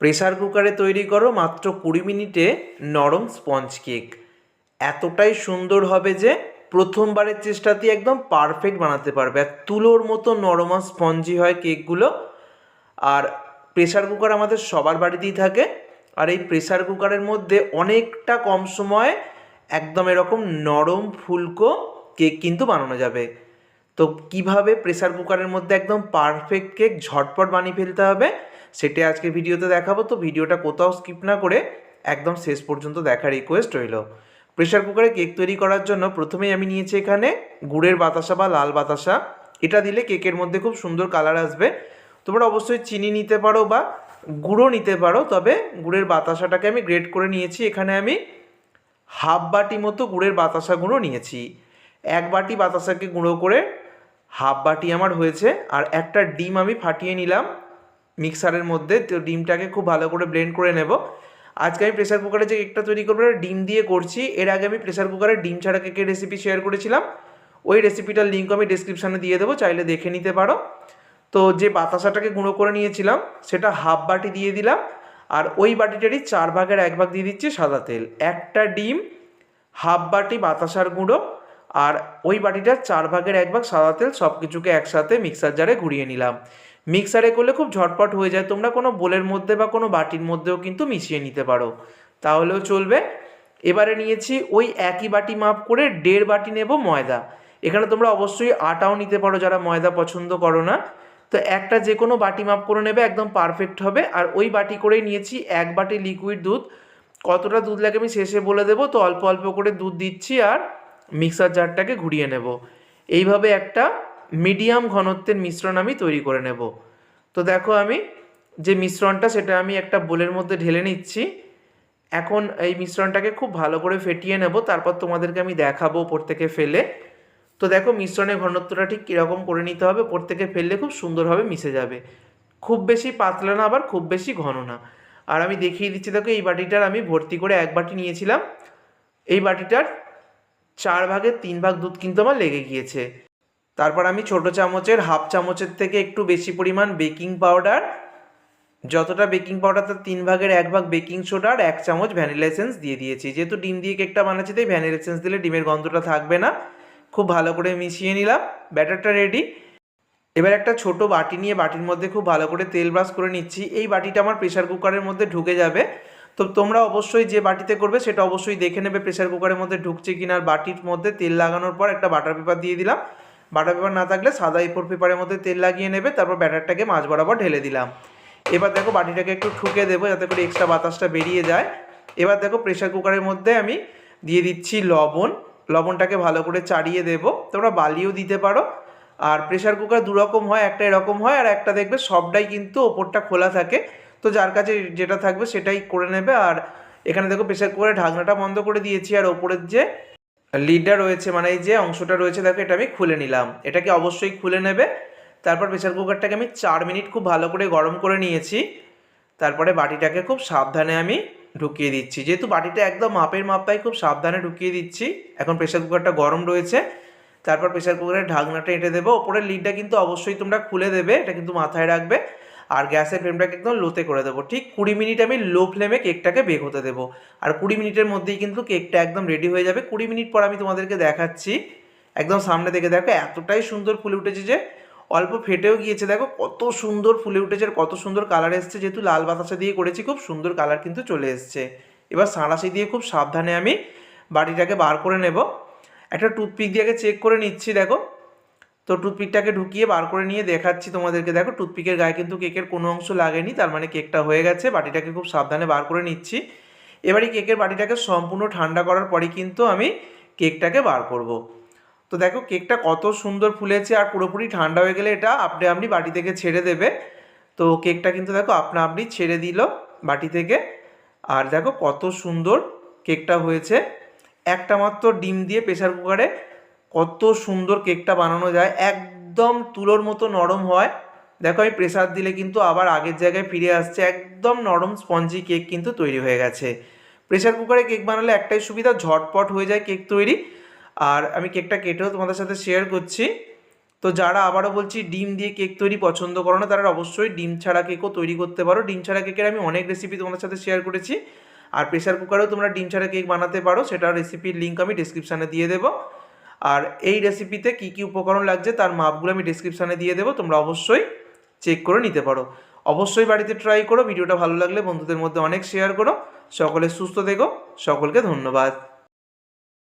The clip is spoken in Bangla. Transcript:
প্রেসার কুকারে তৈরি করো মাত্র কুড়ি মিনিটে নরম স্পঞ্জ কেক। এতটাই সুন্দর হবে যে প্রথমবারের চেষ্টাতেই একদম পারফেক্ট বানাতে পারবে আর তুলোর মতো নরম আর স্পঞ্জি হয় কেকগুলো। আর প্রেসার কুকার আমাদের সবার বাড়িতেই থাকে আর এই প্রেসার কুকারের মধ্যে অনেকটা কম সময়ে একদম এরকম নরম ফুলকো কেক কিন্তু বানানো যাবে। তো কীভাবে প্রেসার কুকারের মধ্যে একদম পারফেক্ট কেক ঝটপট বানিয়ে ফেলতে হবে সেটাই আজকে ভিডিওতে দেখাবো। তো ভিডিওটা কোথাও স্কিপ না করে একদম শেষ পর্যন্ত দেখার রিকোয়েস্ট রইল। প্রেসার কুকারে কেক তৈরি করার জন্য প্রথমেই আমি নিয়েছি এখানে গুড়ের বাতাসা বা লাল বাতাসা। এটা দিলে কেকের মধ্যে খুব সুন্দর কালার আসবে। তোমরা অবশ্যই চিনি নিতে পারো বা গুঁড়ো নিতে পারো, তবে গুড়ের বাতাসাটাকে আমি গ্রেট করে নিয়েছি। এখানে আমি হাফ বাটি মতো গুড়ের বাতাসা গুঁড়ো নিয়েছি। এক বাটি বাতাসাকে গুঁড়ো করে হাফ বাটি আমার হয়েছে, আর একটা ডিম আমি ফাটিয়ে নিলাম মিক্সারের মধ্যে। তো ডিমটাকে খুব ভালো করে ব্লেন্ড করে নেব। আজকে আমি প্রেসার কুকারে যে কেকটা তৈরি করব ডিম দিয়ে করছি। এর আগে আমি প্রেসার কুকারে ডিম ছাড়া কেকের রেসিপি শেয়ার করেছিলাম। ওই রেসিপিটার লিঙ্ক আমি ডিসক্রিপশানে দিয়ে দেবো, চাইলে দেখে নিতে পারো। তো যে বাতাসাটাকে গুঁড়ো করে নিয়েছিলাম, সেটা হাফ বাটি দিয়ে দিলাম। আর ওই বাটিটারই চার ভাগের এক ভাগ দিয়ে দিচ্ছি সাদা তেল। একটা ডিম, হাফ বাটি বাতাসার গুঁড়ো আর ওই বাটিটার চার ভাগের এক ভাগ সাদা তেল সব কিছুকে একসাথে মিক্সার জারে ঘুরিয়ে নিলাম। মিক্সারে করলে খুব ঝটপট হয়ে যায়, তোমরা কোনো বোলের মধ্যে বা কোনো বাটির মধ্যেও কিন্তু মিশিয়ে নিতে পারো। তাহলেও চলবে। এবারে নিয়েছি ওই একই বাটি মাপ করে দেড় বাটি নেব ময়দা। এখানে তোমরা অবশ্যই আটাও নিতে পারো যারা ময়দা পছন্দ করো না। তো একটা যে কোনো বাটি মাপ করে নেবে, একদম পারফেক্ট হবে। আর ওই বাটি করেই নিয়েছি এক বাটি লিকুইড দুধ। কতটা দুধ লাগে আমি শেষে বলে দেবো, তো অল্প অল্প করে দুধ দিচ্ছি আর মিক্সার জারটাকে ঘুরিয়ে নেব। এইভাবে একটা মিডিয়াম ঘনত্বের মিশ্রণ আমি তৈরি করে নেব। তো দেখো আমি যে মিশ্রণটা সেটা আমি একটা বোলের মধ্যে ঢেলে নিচ্ছি। এখন এই মিশ্রণটাকে খুব ভালো করে ফেটিয়ে নেব, তারপর তোমাদেরকে আমি দেখাবো ওপর থেকে ফেলে। তো দেখো মিশ্রণের ঘনত্বটা ঠিক কীরকম করে নিতে হবে ওপর থেকে ফেললে খুব সুন্দরভাবে মিশে যাবে। খুব বেশি পাতলা না, আবার খুব বেশি ঘন না। আর আমি দেখিয়ে দিচ্ছি, দেখো এই বাটিটার আমি ভর্তি করে এক বাটি নিয়েছিলাম। এই বাটিটার চার ভাগের তিন ভাগ দুধ কিন্তু আমার লেগে গিয়েছে। তারপর আমি ছোট চামচের, হাফ চামচের থেকে একটু বেশি পরিমাণ বেকিং পাউডার, যতটা বেকিং পাউডার তার তিন ভাগের এক ভাগ বেকিং সোডা আর এক চামচ ভ্যানিলা এসেন্স দিয়ে দিয়েছি। যেহেতু ডিম দিয়ে কেকটা বানাচ্ছি, তাই ভ্যানিলা এসেন্স দিলে ডিমের গন্ধটা থাকবে না। খুব ভালো করে মিশিয়ে নিলাম, ব্যাটারটা রেডি এবার একটা ছোট বাটি নিয়ে বাটির মধ্যে খুব ভালো করে তেল ব্রাশ করে নিচ্ছি। এই বাটিটা আমার প্রেসার কুকারের মধ্যে ঢুকে যাবে। তো তোমরা অবশ্যই যে বাটিতে করবে সেটা অবশ্যই দেখে নেবে। প্রেশার কুকারের মধ্যে ঢুকছে কিনা বাটির মধ্যে তেল লাগানোর পর একটা বাটার পেপার দিয়ে দিলাম। বাটার পেপার না থাকলে সাদা এপোর পেপারের মধ্যে তেল লাগিয়ে নেবে, তারপর ব্যাটারটাকে মাছ বরাবর ঢেলে দিলাম। এবার দেখো বাটিটাকে একটু ঠুকে দেবো যাতে করে এক্সট্রা বাতাসটা বেরিয়ে যায়। এবার দেখো প্রেশার কুকারের মধ্যে আমি দিয়ে দিচ্ছি লবণ। লবণটাকে ভালো করে চাড়িয়ে দেবো। তোমরা বালিও দিতে পারো। আর প্রেশার কুকার দুরকম হয়, একটা এরকম হয়, আর একটা দেখবে সবটাই কিন্তু ওপরটা খোলা থাকে। তো যার কাছে যেটা থাকবে সেটাই করে নেবে। আর এখানে দেখো প্রেসার কুকারের ঢাকনাটা বন্ধ করে দিয়েছি, আর ওপরের যে লিডটা রয়েছে মানে এই যে অংশটা রয়েছে, দেখো এটা আমি খুলে নিলাম। এটাকে অবশ্যই খুলে নেবে। তারপর প্রেসার কুকারটাকে আমি চার মিনিট খুব ভালো করে গরম করে নিয়েছি। তারপরে বাটিটাকে খুব সাবধানে আমি ঢুকিয়ে দিচ্ছি। যেহেতু বাটিটা একদম মাপের মাপটাই খুব সাবধানে ঢুকিয়ে দিচ্ছি। এখন প্রেসার কুকারটা গরম রয়েছে। তারপর প্রেসার কুকারের ঢাকনাটা এঁটে দেবো। ওপরের লিডটা কিন্তু অবশ্যই তোমরা খুলে দেবে। এটা কিন্তু মাথায় রাখবে। আর গ্যাসের ফ্লেমটাকে একদম লোতে করে দেবো। ঠিক কুড়ি মিনিট আমি লো ফ্লেমে কেকটাকে বেক হতে দেবো। আর কুড়ি মিনিটের মধ্যেই কিন্তু কেকটা একদম রেডি হয়ে যাবে। কুড়ি মিনিট পর আমি তোমাদেরকে দেখাচ্ছি। একদম সামনে থেকে দেখো, এতটাই সুন্দর ফুলে উঠেছে যে অল্প ফেটেও গিয়েছে। দেখো কত সুন্দর ফুলে উঠেছে কত সুন্দর কালার এসছে। যেহেতু লাল বাতাসা দিয়ে করেছি, খুব সুন্দর কালার কিন্তু চলে এসছে। এবার সাঁড়াশি দিয়ে খুব সাবধানে আমি বাটিটাকে বার করে নেব। একটা টুথপিক দিয়ে চেক করে নিচ্ছি, দেখো। তো টুথপিকটাকে ঢুকিয়ে বার করে নিয়ে দেখাচ্ছি তোমাদেরকে। দেখো, টুথপিকের গায়ে কিন্তু কেকের কোনো অংশ লাগেনি, তার মানে কেকটা হয়ে গেছে। বাটিটাকে খুব সাবধানে বার করে নিচ্ছি। এবারে কেকের বাটিটাকে সম্পূর্ণ ঠান্ডা করার পরই কিন্তু আমি কেকটাকে বার করব। তো দেখো, কেকটা কত সুন্দর ফুলেছে আর পুরোপুরি ঠান্ডা হয়ে গেলে এটা আপনি আপনি বাটি থেকে ছেড়ে দেবে। তো কেকটা কিন্তু দেখো, আপনা আপনি ছেড়ে দিল বাটি থেকে। আর দেখো, কত সুন্দর কেকটা হয়েছে। একটা মাত্র ডিম দিয়ে প্রেসার কুকারে কত সুন্দর কেকটা বানানো যায়, একদম তুলোর মতো নরম হয়। দেখো, আমি প্রেসার দিলে কিন্তু আবার আগের জায়গায় ফিরে আসছে, একদম নরম স্পঞ্জি কেক কিন্তু তৈরি হয়ে গেছে। প্রেসার কুকারে কেক বানালে একটাই সুবিধা, ঝটপট হয়ে যায় কেক তৈরি। আর আমি কেকটা কেটেও তোমাদের সাথে শেয়ার করছি। তো যারা আবারও বলছি ডিম দিয়ে কেক তৈরি পছন্দ করো না, তারা অবশ্যই ডিম ছাড়া কেকও তৈরি করতে পারো। ডিম ছাড়া কেকের আমি অনেক রেসিপি তোমাদের সাথে শেয়ার করেছি। আর প্রেসার কুকারেও তোমরা ডিম ছাড়া কেক বানাতে পারো, সেটার রেসিপির লিঙ্ক আমি ডিসক্রিপশানে দিয়ে দেবো। আর এই রেসিপিতে কি কি উপকরণ লাগছে তার মাপগুলো আমি ডিসক্রিপশানে দিয়ে দেবো, তোমরা অবশ্যই চেক করে নিতে পারো। অবশ্যই বাড়িতে ট্রাই করো, ভিডিওটা ভালো লাগলে বন্ধুদের মধ্যে অনেক শেয়ার করো। সকলে সুস্থ দেখো সকলকে ধন্যবাদ।